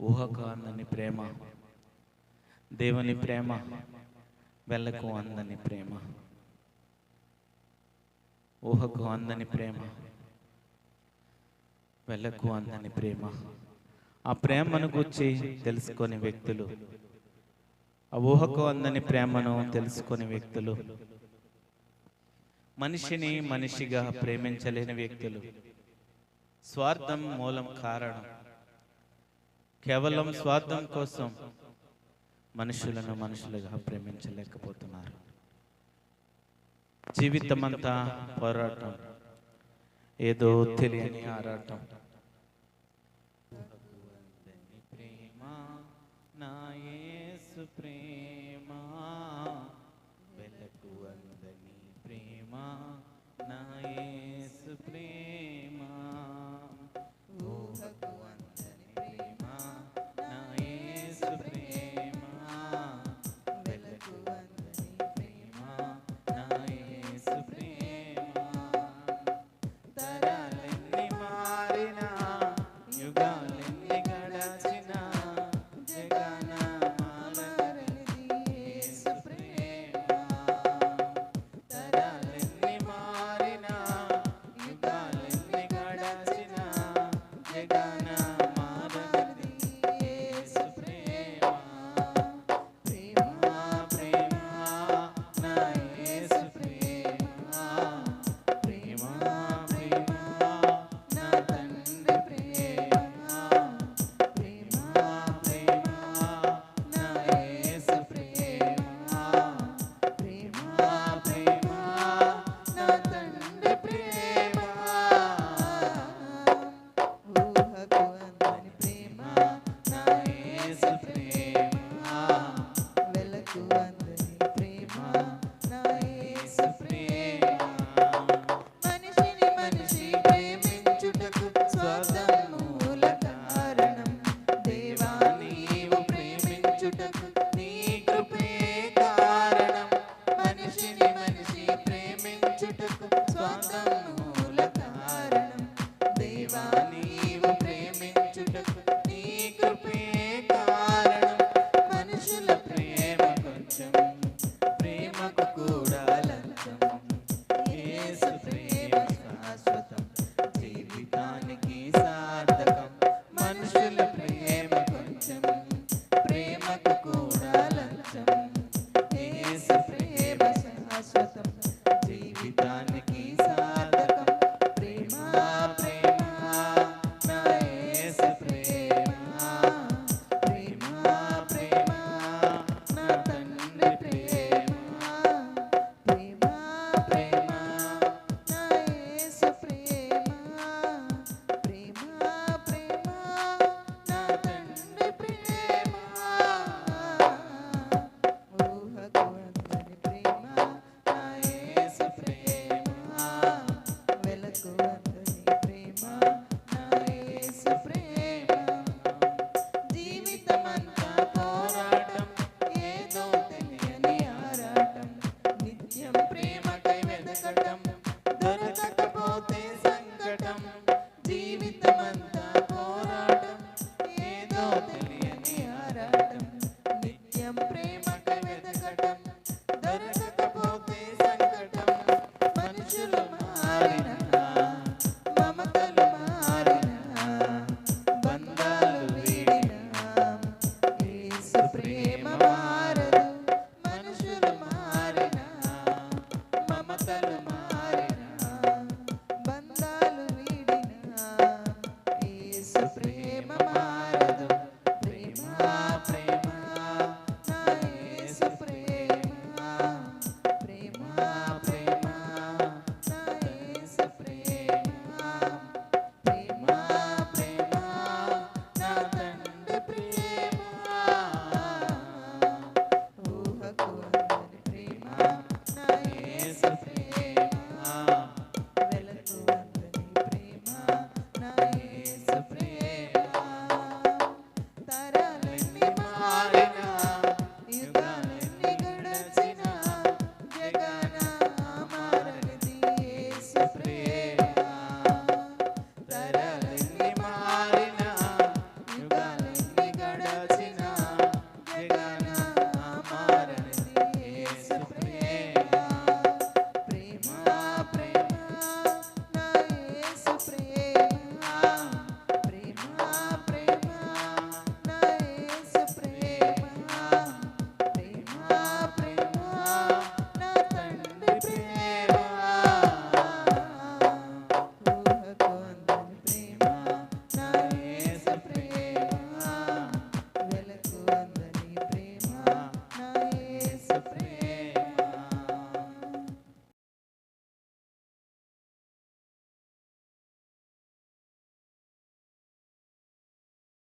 ఊహకు అందని ప్రేమ. దేవుని ప్రేమ వెళ్ళకు అందని ప్రేమ. ఊహకు అందని ప్రేమ వెళ్ళకు అందని ప్రేమ. ఆ ప్రేమను గురించి తెలుసుకొని వ్యక్తులు. ఆ ఊహకు అందని ప్రేమను తెలుసుకొని వ్యక్తులు. మనిషిని మనిషిగా ప్రేమించలేని వ్యక్తులు. స్వార్థం మూలం కారణం. కేవలం స్వార్థం కోసం మనుషులను మనుషులుగా ప్రేమించలేకపోతున్నారు. జీవితమంతా పోరాటం ఏదో తెలియని ఆరాటం. ప్రేమ నా యేసు ప్రేమ.